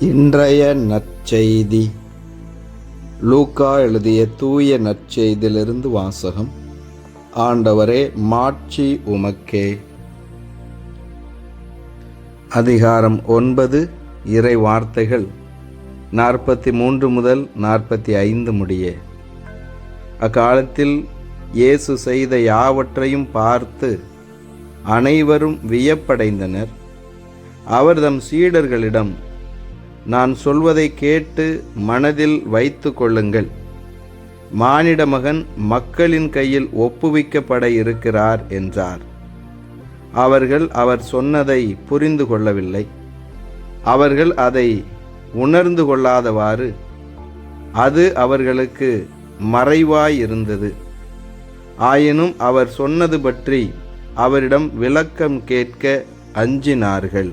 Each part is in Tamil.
இன்றைய நற்செய்தி. லூக்கா எழுதிய தூய நற்செய்தியிலிருந்து வாசகம். ஆண்டவரே மாட்சி உமக்கே. அதிகாரம் ஒன்பது இறை வார்த்தைகள். நாற்பத்தி மூன்று முதல் நாற்பத்தி ஐந்து முடிய. அக்காலத்தில் இயேசு செய்த யாவற்றையும் பார்த்து அனைவரும் வியப்படைந்தனர். அவர் தம் சீடர்களிடம் நான் சொல்வதை கேட்டு மனதில் வைத்து கொள்ளுங்கள். மானிட மகன் மக்களின் கையில் ஒப்புவிக்கப்பட இருக்கிறார் என்றார். அவர்கள் அவர் சொன்னதை புரிந்து கொள்ளவில்லை. அவர்கள் அதை உணர்ந்து கொள்ளாதவாறு அது அவர்களுக்கு மறைவாய் இருந்தது. ஆயினும் அவர் சொன்னது பற்றி அவரிடம் விளக்கம் கேட்க அஞ்சினார்கள்.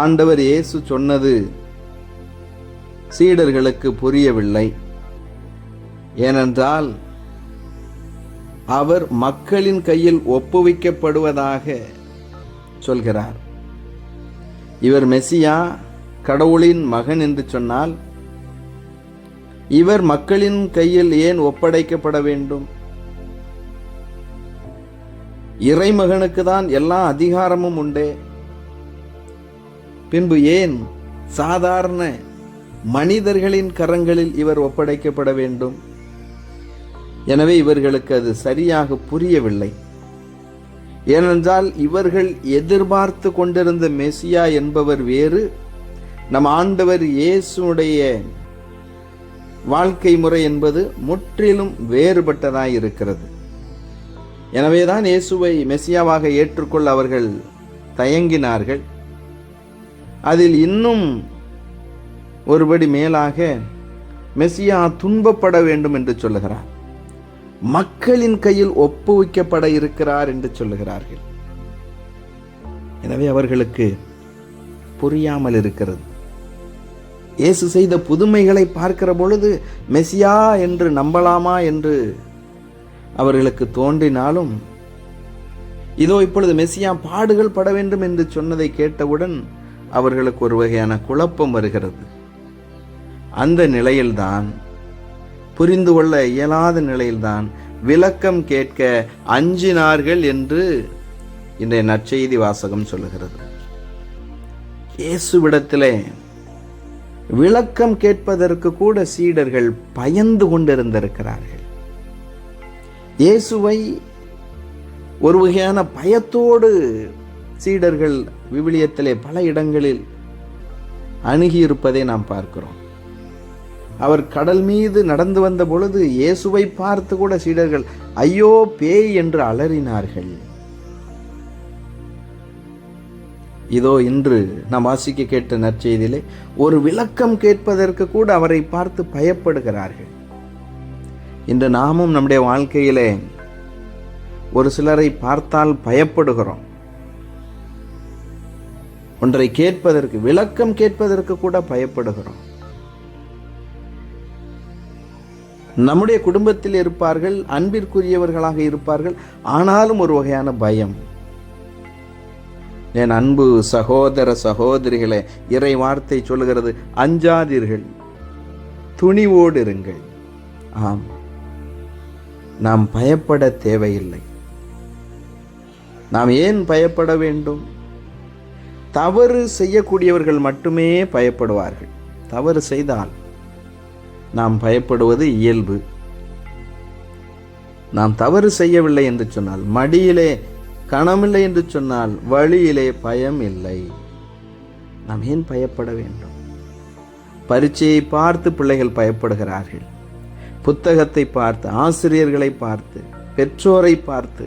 ஆண்டவர் இயேசு சொன்னது சீடர்களுக்கு புரியவில்லை. ஏனென்றால் அவர் மக்களின் கையில் ஒப்புவிக்கப்படுவதாக சொல்கிறார். இவர் மெசியா கடவுளின் மகன் என்று சொன்னால் இவர் மக்களின் கையில் ஏன் ஒப்படைக்கப்பட வேண்டும்? இறைமகனுக்கு தான் எல்லா அதிகாரமும் உண்டே. பின்பு ஏன் சாதாரண மனிதர்களின் கரங்களில் இவர் ஒப்படைக்கப்பட வேண்டும்? எனவே இவர்களுக்கு அது சரியாக புரியவில்லை. ஏனென்றால் இவர்கள் எதிர்பார்த்து கொண்டிருந்த மெசியா என்பவர் வேறு. நம் ஆண்டவர் இயேசுடைய வாழ்க்கை முறை என்பது முற்றிலும் வேறுபட்டதாய் இருக்கிறது. எனவேதான் இயேசுவை மெசியாவாக ஏற்றுக்கொள்ள அவர்கள் தயங்கினார்கள். அதில் இன்னும் ஒருபடி மேலாக மெசியா துன்பப்பட வேண்டும் என்று சொல்லுகிறார். மக்களின் கையில் ஒப்புவிக்கப்பட இருக்கிறார் என்று சொல்லுகிறார்கள். எனவே அவர்களுக்கு புரியாமல் இருக்கிறது. இயேசு செய்த புதுமைகளை பார்க்கிற பொழுது மெசியா என்று நம்பலாமா என்று அவர்களுக்கு தோன்றினாலும் இதோ இப்பொழுது மெசியா பாடுகள் பட வேண்டும் என்று சொன்னதை கேட்டவுடன் அவர்களுக்கு ஒரு வகையான குழப்பம் வருகிறது. அந்த நிலையில்தான் புரிந்து கொள்ள இயலாத நிலையில்தான் விளக்கம் கேட்க அஞ்சினார்கள் என்று இன்றைய நற்செய்தி வாசகம் சொல்லுகிறது. இயேசுவிடத்திலே விளக்கம் கேட்பதற்கு கூட சீடர்கள் பயந்து கொண்டிருந்திருக்கிறார்கள். இயேசுவை ஒரு வகையான பயத்தோடு சீடர்கள் விவிலியத்திலே பல இடங்களில் அணுகியிருப்பதை நாம் பார்க்கிறோம். அவர் கடல் மீது நடந்து வந்த பொழுது இயேசுவை பார்த்து கூட சீடர்கள் ஐயோ பேய் என்று அலறினார்கள். இதோ இன்று நாம் வாசிக்க கேட்ட நற்செய்தியிலே ஒரு விளக்கம் கேட்பதற்கு கூட அவரை பார்த்து பயப்படுகிறார்கள். இன்று நாமும் நம்முடைய வாழ்க்கையிலே ஒரு சிலரை பார்த்தால் பயப்படுகிறோம். ஒன்றை கேட்பதற்கு விளக்கம் கேட்பதற்கு கூட பயப்படுகிறோம். நம்முடைய குடும்பத்தில் இருப்பார்கள் அன்பிற்குரியவர்களாக இருப்பார்கள் ஆனாலும் ஒரு வகையான பயம். என் அன்பு சகோதர சகோதரிகளை இறை வார்த்தை சொல்லுகிறது அஞ்சாதீர்கள் துணிவோடு இருங்கள். ஆம் நாம் பயப்பட தேவையில்லை. நாம் ஏன் பயப்பட வேண்டும்? தவறு செய்யக்கூடியவர்கள் மட்டுமே பயப்படுவார்கள். தவறு செய்தால் நாம் பயப்படுவது இயல்பு. நாம் தவறு செய்யவில்லை என்று சொன்னால் மடியிலே கணமில்லை என்று சொன்னால் வழியிலே பயம் இல்லை. நாம் ஏன் பயப்பட வேண்டும்? பரீட்சையை பார்த்து பிள்ளைகள் பயப்படுகிறார்கள். புத்தகத்தை பார்த்து ஆசிரியர்களை பார்த்து பெற்றோரை பார்த்து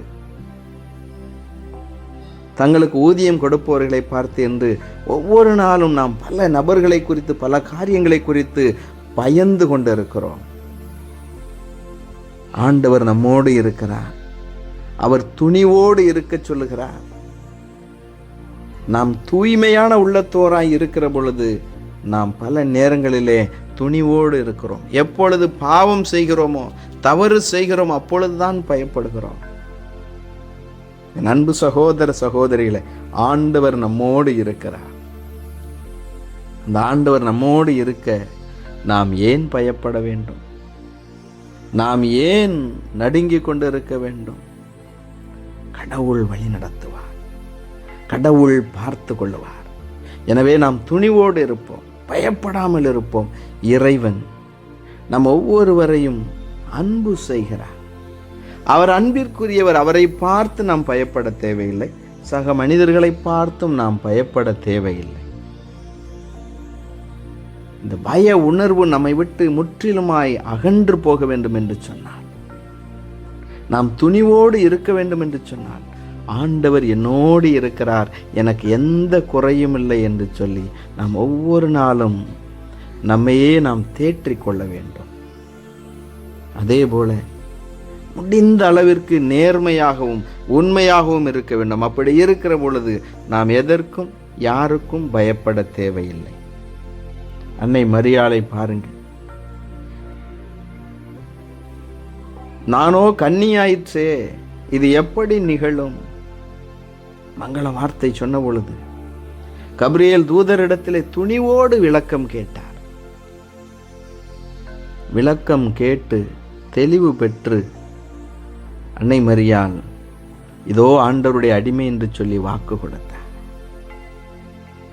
தங்களுக்கு ஊதியம் கொடுப்பவர்களை பார்த்து என்று ஒவ்வொரு நாளும் நாம் பல நபர்களை குறித்து பல காரியங்களை குறித்து பயந்து கொண்டு இருக்கிறோம் ஆண்டவர் நம்மோடு இருக்கிறார். அவர் துணிவோடு இருக்க சொல்லுகிறார். நாம் தூய்மையான உள்ளத்தோராய் இருக்கிற பொழுது நாம் பல நேரங்களிலே துணிவோடு இருக்கிறோம். எப்பொழுது பாவம் செய்கிறோமோ தவறு செய்கிறோம் அப்பொழுதுதான் பயப்படுகிறோம். என் அன்பு சகோதர சகோதரிகளை ஆண்டவர் நம்மோடு இருக்கிறார். அந்த ஆண்டவர் நம்மோடு இருக்க நாம் ஏன் பயப்பட வேண்டும்? நாம் ஏன் நடுங்கிக் கொண்டு இருக்க வேண்டும்? கடவுள் வழி நடத்துவார். கடவுள் பார்த்து கொள்ளுவார் எனவே நாம் துணிவோடு இருப்போம் பயப்படாமல் இருப்போம். இறைவன் நம் ஒவ்வொருவரையும் அன்பு செய்கிறார். அவர் அன்பிற்குரியவர் அவரை பார்த்து நாம் பயப்பட தேவையில்லை. சக மனிதர்களை பார்த்தும் நாம் பயப்பட தேவையில்லை. இந்த பய உணர்வு நம்மை விட்டு முற்றிலுமாய் அகன்று போக வேண்டும் என்று சொன்னார். நாம் துணிவோடு இருக்க வேண்டும் என்று சொன்னார். ஆண்டவர் என்னோடு இருக்கிறார் எனக்கு எந்த குறையும் இல்லை என்று சொல்லி நாம் ஒவ்வொரு நாளும் நம்மையே நாம் தேற்றிக்கொள்ள வேண்டும். அதே போல முடிந்த அளவிற்கு நேர்மையாகவும் உண்மையாகவும் இருக்க வேண்டும். அப்படி இருக்கிற பொழுது நாம் எதற்கும் யாருக்கும் பயப்பட தேவையில்லை. அன்னை மரியாளை பாருங்கள். நானோ கன்னியாயிற்றே இது எப்படி நிகழும்? மங்கள வார்த்தை சொன்ன பொழுது கபிரியல் தூதரிடத்திலே துணிவோடு விளக்கம் கேட்டார். விளக்கம் கேட்டு தெளிவு பெற்று அன்னை மரியாள் இதோ ஆண்டவருடைய அடிமை என்று சொல்லி வாக்கு கொடுத்தார்.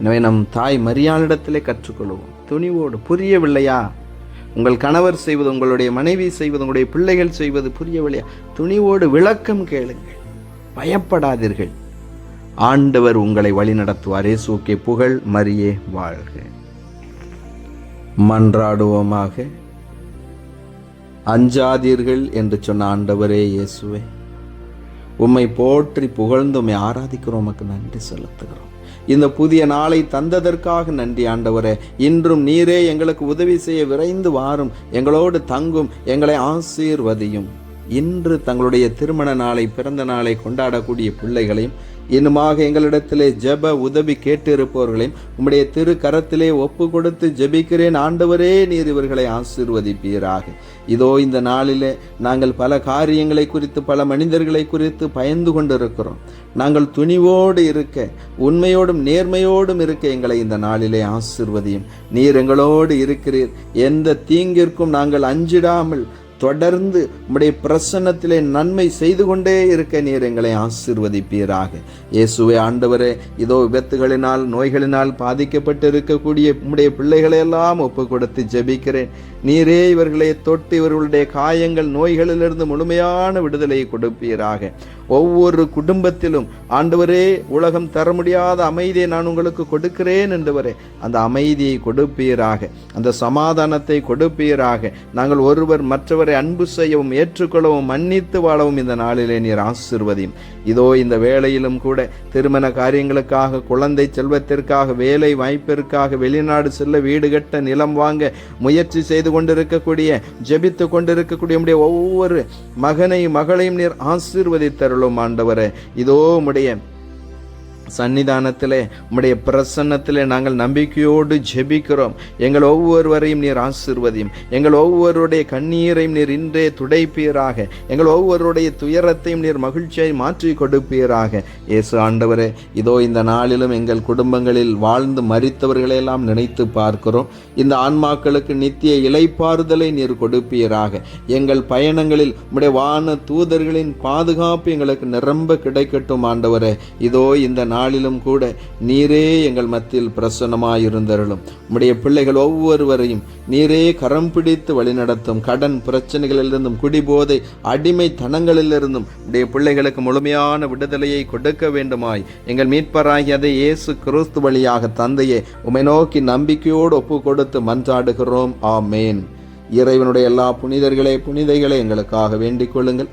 எனவே நம் தாய் மரியாளிடத்திலே கற்றுக்கொள்வோம். துணிவோடு புரியவில்லையா? உங்கள் கணவர் செய்வது உங்களுடைய மனைவி செய்வது உங்களுடைய பிள்ளைகள் செய்வது புரியவில்லையா? துணிவோடு விளக்கம் கேளுங்கள். பயப்படாதீர்கள். ஆண்டவர் உங்களை வழிநடத்துவார். இயேசுக்கே புகழ் மரியே வாழ்க. மன்றாடுவோமாக அஞ்சாதீர்கள் என்று சொன்ன ஆண்டவரே இயேசுவே. உம்மை போற்றி புகழ்ந்து உம்மை ஆராதிக்கிறோம் உமக்கு நன்றி செலுத்துகிறோம். இந்த புதிய நாளை தந்ததற்காக நன்றி ஆண்டவரே. இன்றும் நீரே எங்களுக்கு உதவி செய்ய விரைந்து வாரும். எங்களோடு தங்கும் எங்களை ஆசீர்வதியும். இன்று தங்களுடைய திருமண நாளை பிறந்த நாளை கொண்டாடக்கூடிய பிள்ளைகளையும் இன்னுமாக எங்களிடத்திலே ஜெப உதவி கேட்டிருப்பவர்களையும் உம்முடைய திரு கரத்திலே ஒப்பு கொடுத்து ஜெபிக்கிறேன். ஆண்டவரே நீர் இவர்களை ஆசீர்வதிப்பீராக. இதோ இந்த நாளிலே நாங்கள் பல காரியங்களை குறித்து பல மனிதர்களை குறித்து பயந்து கொண்டிருக்கிறோம். நாங்கள் துணிவோடு இருக்க உண்மையோடும் நேர்மையோடும் இருக்க எங்களை இந்த நாளிலே ஆசிர்வதியும். நீர் எங்களோடு இருக்கிறீர். எந்த தீங்கிற்கும் நாங்கள் அஞ்சிடாமல் தொடர்ந்து உம்முடைய பிரசன்னத்திலே நன்மை செய்து கொண்டே இருக்க நீர் எங்களை ஆசிர்வதிப்பீராக. இயேசுவை ஆண்டவரே இதோ விபத்துகளினால் நோய்களினால் பாதிக்கப்பட்டு இருக்கக்கூடிய உம்முடைய பிள்ளைகளை எல்லாம் ஒப்பு கொடுத்து ஜெபிக்கிறேன். நீரே இவர்களை தொட்டு இவர்களுடைய காயங்கள் நோய்களிலிருந்து முழுமையான விடுதலையை கொடுப்பீராக. ஒவ்வொரு குடும்பத்திலும் ஆண்டவரே உலகம் தர முடியாத அமைதியை நான் உங்களுக்கு கொடுக்கிறேன் என்றவரே அந்த அமைதியை கொடுப்பீராக. அந்த சமாதானத்தை கொடுப்பீராக. நாங்கள் ஒருவர் மற்றவரை அன்பு செய்யவும் ஏற்றுக்கொள்ளவும் மன்னித்து வாழவும் இந்த நாளிலே நீர் ஆசிர்வதியும். இதோ இந்த வேளையிலும் கூட திருமண காரியங்களுக்காக குழந்தை செல்வத்திற்காக வேலை வாய்ப்பிற்காக வெளிநாடு செல்ல வீடு கட்ட நிலம் வாங்க முயற்சி செய்து கொண்டிருக்கக்கூடிய ஜெபித்து கொண்டிருக்கக்கூடிய உம்முடைய ஒவ்வொரு மகனையும் மகளையும் நீர் ஆசீர்வதித்தருளும் ஆண்டவரே. இதோ உடைய சன்னிதானத்திலே உம்முடைய பிரசன்னத்திலே நாங்கள் நம்பிக்கையோடு ஜெபிக்கிறோம். எங்கள் ஒவ்வொருவரையும் நீர் ஆசிர்வதியும். எங்கள் ஒவ்வொருடைய கண்ணீரையும் நீர் இன்றே துடைப்பீராக. எங்கள் ஒவ்வொருடைய துயரத்தையும் நீர் மகிழ்ச்சியை மாற்றி கொடுப்பீராக. இயேசு ஆண்டவரே இதோ இந்த நாளிலும் எங்கள் குடும்பங்களில் வாழ்ந்து மறித்தவர்களையெல்லாம் நினைத்து பார்க்கிறோம். இந்த ஆன்மாக்களுக்கு நித்திய இலைப்பாறுதலை நீர் கொடுப்பீராக. எங்கள் பயணங்களில் உம்முடைய வான தூதர்களின் பாதுகாப்பு எங்களுக்கு நிரம்ப கிடைக்கட்டும் ஆண்டவரே. இதோ இந்த நாள் நாளிலும் கூட நீரே எங்கள் மத்தியில் பிரசன்னமாயிருந்தருளும். உம்முடைய பிள்ளைகள் ஒவ்வொருவரையும் நீரே கரம் பிடித்து வழிநடத்தும். கடன் பிரச்சனைகளிலிருந்தும் குடிபோதை அடிமை தனங்களிலிருந்தும் உடைய பிள்ளைகளுக்கு முழுமையான விடுதலையை கொடுக்க வேண்டுமாய். எங்கள் மீட்பராகி அதை இயேசு கிறிஸ்து வழியாக தந்தையே உமை நோக்கி நம்பிக்கையோடு ஒப்பு கொடுத்து மன்றாடுகிறோம். ஆமேன். இறைவனுடைய எல்லா புனிதர்களே புனிதைகளை எங்களுக்காக வேண்டிக் கொள்ளுங்கள்.